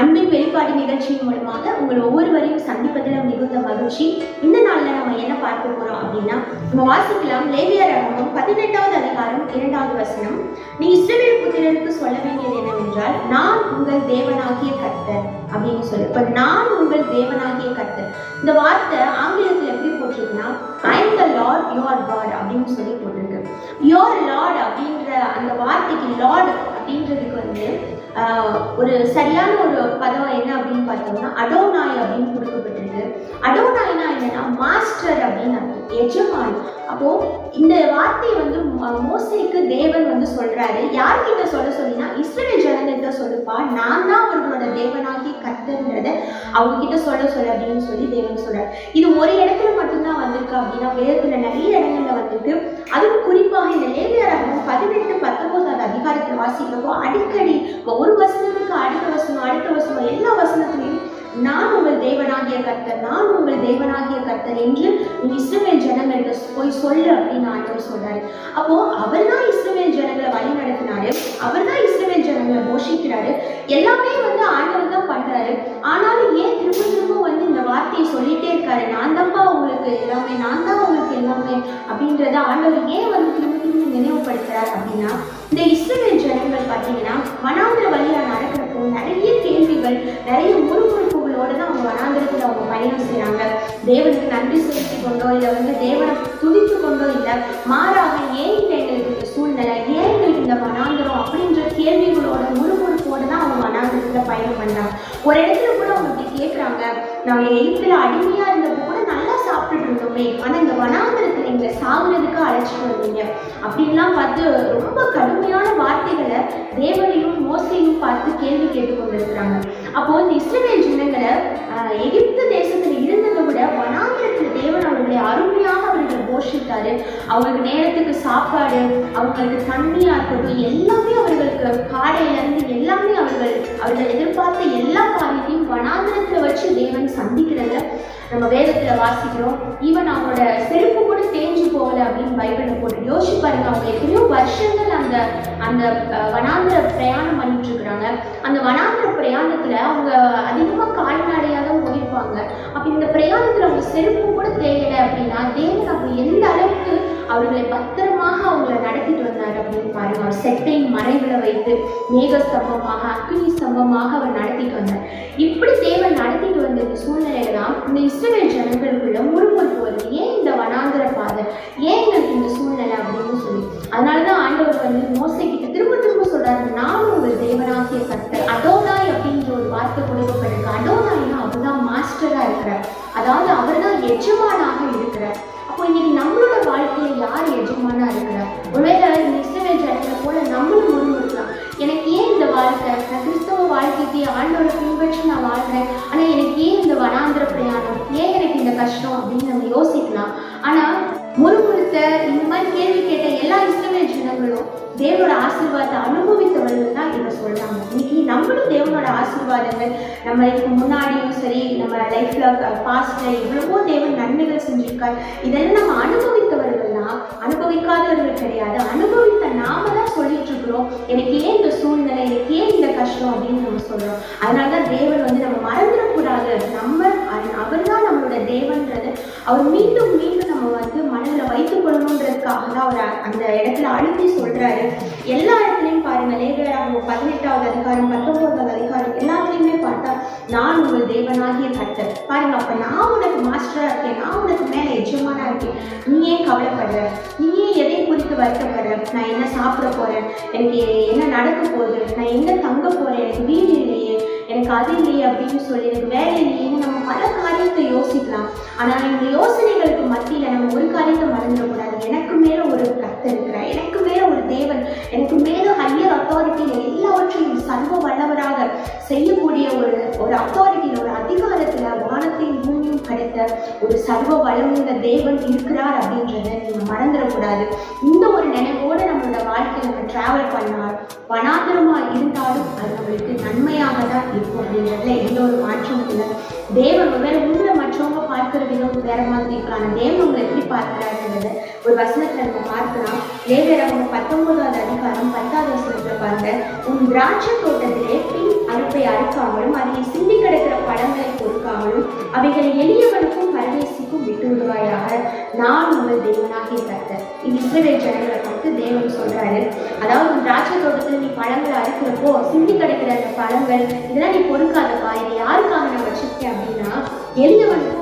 அன்பின் வெளிப்பாடு நிகழ்ச்சியின் மூலமாக உங்கள் ஒவ்வொருவரையும் சந்திப்பதில் மிகுந்த மகிழ்ச்சி. இந்த நாளில் நம்ம என்ன பார்க்க போறோம் அப்படின்னா நம்ம வாசிக்கலாம் லேவியர் அரங்கம் பதினெட்டாவது அதிகாரம் இரண்டாவது வசனம். நீ இஸ்ரவேல் புத்திரருக்கு சொல்ல வேண்டியது என்னவென்றால் நான் உங்கள் தேவனாகிய கர்த்தர் அப்படின்னு சொல்லு. இப்ப நான் உங்கள் தேவனாகிய கர்த்தர். இந்த வார்த்தை ஆங்கிலத்தில் எப்படி போட்டிருக்குன்னா I am the Lord your God அப்படின்னு சொல்லி போட்டிருக்கு. யுவர் லார்ட் அப்படின்ற அந்த வார்த்தைக்கு லார்ட் அப்படின்றதுக்கு வந்து ஒரு சரியான ஒரு பதம் என்ன அப்படின்னு பார்த்தோம்னா அடோனாய் அப்படின்னு கொடுக்கப்பட்டிருக்கு. அடோனாய்னா என்னன்னா மாஸ்டர் அப்படின்னு அர்த்தம் எஜமான். அப்போ இந்த வார்த்தையை வந்து ம- தேவன் வந்து சொல்றாரு. யார்கிட்ட சொல்ல சொல்லினா இஸ்ரேல் ஜனங்கிட்ட சொல்லுப்பா நான் தான் அவர்களோட தேவனாகி கர்த்தர்ன்றத அவங்க கிட்ட சொல்ல சொல்ல அப்படின்னு சொல்லி தேவன் சொல்றாரு. இது ஒரு இடத்துல மட்டும்தான் வந்திருக்கு அப்படின்னா வேதத்துல நிறைய இடங்கள்ல வந்திருக்கு. அதுவும் குறிப்பாக இந்த லேவியராகவும் பதினெட்டு பத்தொன்பதாவது அதிகாரத்தில் வாசிக்கிறப்போ அடிக்கடி ஒரு வசனத்துக்கு அடுத்த வசனம் அடுத்த வசனம் எல்லா வசனத்திலையும் நான் உங்கள் தேவனாகிய கர்த்தர் நான் உங்கள் தேவனாகிய கர்த்தர் என்று நீ இஸ்ரவேல் ஜனங்கள்கிட்ட போய் சொல்லு அப்படின்னு ஆண்டவர் சொல்றாரு. அப்போ அவர் தான் இஸ்ரவேல் ஜனங்களை வழி நடத்தினாரு அவர் தான் இஸ்ரவேல் ஜனங்களை போஷிக்கிறாரு. எல்லாமே வந்து ஆண்டவர் பண்றாரு. ஆனாலும் ஏன் திரும்ப திரும்ப வந்து இந்த வார்த்தையை சொல்லிட்டே இருக்காரு? நான் தான்ப்பா உங்களுக்கு எல்லாமே நான் தான் உங்களுக்கு எல்லாமே அப்படின்றத ஆண்டவர் ஏன் வந்து திரும்ப திரும்ப நினைவுபடுத்துறார் அப்படின்னா இந்த இஸ்ரேல் ஜனங்கள் பார்த்தீங்கன்னா வனாந்திர வழியா நடக்கிறப்போ நிறைய கேள்விகள் நிறைய முறுமுறுப்புகளோடு தான் அவங்க வனாந்திரத்தில் அவங்க பயணம் செய்கிறாங்க தேவனுக்கு நன்றி செலுத்தி கொண்டோ இல்லை வந்து தேவனை துதித்து கொண்டோ இல்லை மா ஒரு இடத்துல கூட அவங்க இப்படி கேட்குறாங்க நம்ம எகிப்துல அடிமையா இருந்தப்போ கூட நல்லா சாப்பிட்டுட்டு இருந்தோமே. ஆனா இந்த வனாந்திரத்துல எங்களை சாகுறதுக்கு அழைச்சிட்டு வந்தீங்க. அப்படின்லாம் பார்த்து ரொம்ப கடுமையான வார்த்தைகளை தேவனையும் மோசையும் பார்த்து கேள்வி கேட்டு கொண்டிருக்கிறாங்க அப்போ இந்த இஸ்ரவேல் ஜனங்களை எகிப்து தேசத்துல இருந்ததை விட வனாந்திரத்துல தேவன் அவர்களை அருமையாக அவர்களை போஷித்தாரு. அவங்களுக்கு நேரத்துக்கு சாப்பாடு அவங்களுக்கு தண்ணியா இருக்கட்டும் எல்லாமே அவர்களுக்கு காடையில இருந்து எல்லாமே அவர்கள் எதிர்பார்த்த எல்லா காரியத்தையும் வனாந்திரத்துல வச்சு தேவன் சந்திக்கிறத நம்ம வேதத்துல வாசிக்கிறோம். ஈவன் அவங்களோட செருப்பு கூட தேஞ்சு போகல அப்படின்னு பைபிள்ல போட்டு யோசிச்சு பாருங்க அவங்க எத்தனையோ வருஷங்கள் அந்த அந்த வனாந்திர பிரயாணம் பண்ணிட்டு இருக்கிறாங்க. அந்த வனாந்திர பிரயாணத்துல அவங்க அதிகமா கால்நடையாக தான் போயிருப்பாங்க அப்ப இந்த பிரயாணத்துல அவங்க செருப்பு கூட தேயலை அப்படின்னா தேவன் அவங்க எந்த அளவுக்கு அவர்களை பத்திரமாக அவங்கள நடத்திட்டு வந்தார் அப்படின்னு பாருங்க அவர் செட்டையின் மறைகளை வைத்து மேக ஸ்தம்பமாக அக்னி ஸ்தம்பமாக அவர் நடத்திட்டு வந்தார். இப்படி தேவன் நடத்திட்டு வந்த இந்த சூழ்நிலையில தான் இந்த இஸ்ரவேல் ஜனங்களுக்குள்ள முறுமுறுப்பு வருது. ஏன் இந்த வனாந்திர பாதை? ஏன் எங்களுக்கு இந்த சூழ்நிலை அப்படின்னு சொல்லி. அதனால தான் ஆண்டவர் வந்து மோசை கிட்ட திரும்ப திரும்ப சொல்றாரு நானும் உங்கள் தேவனாகிய கர்த்தர். அடோனாய் அப்படின்ற ஒரு வார்த்தை கொடுக்கப்பட்டிருக்கு. அடோனாய்னா அவர் தான் மாஸ்டரா இருக்கிறார். அதாவது அவர் தான் எஜமானாக இருக்கிறார். அப்போ இன்னைக்கு நம்மளோட வாழ்க்கையில யார் எஜமானா இருக்கிறார்? ஒருவேளை கஷ்டம் அப்படின்னு நம்ம யோசிக்கலாம். ஆனா முறுமுறுத்த இந்த மாதிரி கேள்வி கேட்ட எல்லா இஸ்ரவேல் ஜனங்களும் தேவனோட ஆசீர்வாதத்தை அனுபவித்தவர்கள் தான் இதை சொல்றாங்க. இன்னைக்கு நம்மளும் தேவனோட ஆசீர்வாதங்கள் நம்ம இதுக்கு முன்னாடியும் சரி நம்ம லைஃப்ல பாஸ்ட்ல எவ்வளவோ தேவன் நன்மைகள் செஞ்சிருக்கார். இதெல்லாம் நம்ம அனுபவித்தவர்கள் தான். அனுபவிக்காதவர்கள் கிடையாது. அனுபவித்த நாம தான் சொல்லிட்டு இருக்கிறோம். எனக்கு ஏன் இந்த சூழ்நிலை எனக்கு ஏன் இந்த கஷ்டம் அப்படின்னு நம்ம சொல்றோம். அதனால தான் தேவன் வந்து நம்ம மறந்துடக்கூடாது. நம்ம தேவன்றது அவர் மீண்டும் மீண்டும் நம்ம வந்து மனதில் வைத்துக் கொள்ளணுன்றதுக்காக தான் அவர் அந்த இடத்துல அழுத்தி சொல்றாரு. எல்லா இடத்துலையும் பாருங்க லேவியராக பதினெட்டாவது அதிகாரம் பத்தொன்பதாவது அதிகாரம் எல்லாத்துலேயுமே பார்த்தா நான் உங்கள் தேவனாகிய கர்த்தர். பாருங்க அப்ப நான் உனக்கு மாஸ்டரா இருக்கேன் நான் உனக்கு மேல எஜமானா இருக்கேன். நீ ஏன் கவலைப்படுற? நீ ஏன் எதை குறித்து வருத்தப்படுறேன். நான் என்ன சாப்பிட போறேன்? எனக்கு என்ன நடக்க போகுது? நான் என்ன தங்க போகிறேன் எனக்கு வீடு இல்லையே. எனக்கு அது இல்லையே அப்படின்னு சொல்லி எனக்கு வேலை இல்லையேன்னு நம்ம பல காரியத்தை யோசிக்கலாம். ஆனால் இந்த யோசனைகளுக்கு மத்தியில நம்ம ஒரு காரியத்தை மறந்துடக்கூடாது. எனக்கு மேலே ஒரு கர்த்தர் இருக்கிறார். எனக்கு மேலே ஒரு தேவன். எனக்கு மேலே ஹையர் அத்தாரிட்டியில் எல்லாவற்றையும் சர்வ வல்லவராக செய்யக்கூடிய ஒரு ஒரு அத்தாரிட்டியில் ஒரு அதிகாரத்துல வானத்தையும் பூமியும் படைத்த ஒரு சர்வ வளமுள்ள தேவன் இருக்கிறார் அப்படின்றத நீங்கள் மறந்துடக்கூடாது. இந்த நினைவோடு நம்மளோட வாழ்க்கையில நம்ம டிராவல் பண்ணால் வனாந்திரமா இருந்தாலும் அது நம்மளுக்கு நன்மையாக தான் இருக்கும் அப்படின்றதுல எந்த ஒரு மாற்றமும் இல்லை. தேவன் ஒருவேளை பார்க்கிற விதம் வேற மாதிரி இருக்கலாம் ஆனா தேவன் உங்களை எப்படி பார்க்கிறாருன்றத ஒரு வசனத்தை நம்ம பார்க்கலாம். லேவியராகமம் பத்தொன்பதாவது அதிகாரம் பத்தாவது வசனத்துல பாருங்க. உன் திராட்சை தோட்டத்திலே பின் அறுப்பை அறுக்காமலும் அதை சிந்தி கிடக்கிற படங்களை பொறுக்காமலும் அவைகளை எளியவனுக்கும் பரதேசிக்கும் விட்டு விடுவாயாக. நான் உங்கள் தேவனாகிய கர்த்தர். இது இஸ்ரவேல் ஜனங்களை பார்த்து தேவன் சொல்றாரு. அதாவது உன் திராட்சை தோட்டத்தில் நீ பழங்களை அறுக்கிறப்போ சிந்தி கிடக்கிற அந்த பழங்கள் இதெல்லாம் நீ பொறுக்காதப்பா. இதை யாருக்காக நான் வச்சிருக்கேன் அப்படின்னா எளியவனுக்கும்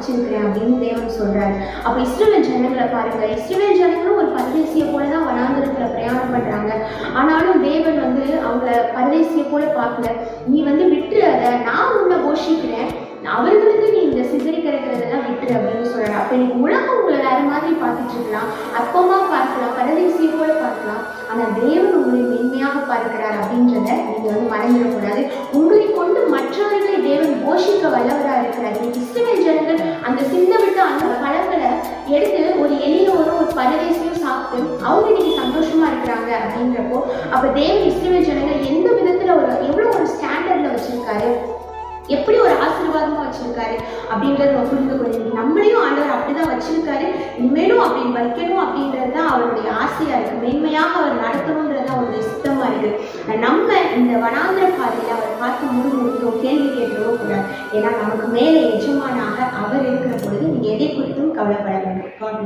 வச்சிருக்கிறேன் அப்படின்னு தேவன் சொல்றாரு. அப்ப இஸ்ரவேல் ஜனங்களை பாருங்க. இஸ்ரவேல் ஜனங்களும் ஒரு பரதேசியை போல தான் வனாந்திரத்தில் பிரயாணம் பண்றாங்க. ஆனாலும் தேவன் வந்து அவங்கள பரதேசியை போல பார்க்கல. நீ வந்து விட்டுரு அதை. நான் உன்னை போஷிக்கிறேன் அவர்களுக்கு நீ இந்த சிதறி விட்டுரு அப்படின்னு சொல்றாரு. அப்போ நீ உலகம் உங்களை வேறு மாதிரி பார்த்துட்டு இருக்கலாம். அப்பமா பார்க்கலாம். பரதேசியை போல பார்க்கலாம். ஆனால் தேவன் உங்களை மென்மையாக பார்க்கிறார் அப்படின்றத நீங்க வந்து மறந்துடக்கூடாது. உங்களை கொண்டு மற்றவர்களை தேவன் போஷிக்க வல்லவரா இருக்கிறார். இஸ்ரேல் ஜனங்கள் அந்த சிந்த விட்டு அந்த பழங்களை எடுத்து ஒரு எளியோரோ ஒரு பரதேசியும் சாப்பிட்டு அவங்க இன்னைக்கு சந்தோஷமா இருக்கிறாங்க அப்படின்றப்போ அப்ப தேவன் இஸ்ரேல் ஜனங்கள் எந்த விதத்துல ஒரு எவ்வளவு ஒரு ஸ்டாண்டர்ட்ல வச்சிருக்காரு? எப்படி ஒரு ஆசீர்வாதமா வச்சிருக்காரு அப்படின்றத நம்ம புரிந்து கொள்ளுங்க நம்மளையும் ஆண்டவர் அப்படிதான் வச்சிருக்காரு. இனிமேலும் அப்படி வைக்கணும் அப்படின்றது தான் அவருடைய ஆசையா இருக்கு. மேன்மையாக அவர் நடத்தணுன்றது இருக்கு நம்ம இந்த வனாந்திர பாதையில் அவர் பார்த்து முழுமுழுத்தோ கேள்வி கேட்கவோ கூடாது. ஏன்னா நமக்கு மேலே எஜமானாக அவர் இருக்கிற பொழுது நீங்கள் எதை குறித்தும் கவலைப்பட வேண்டும். காட்.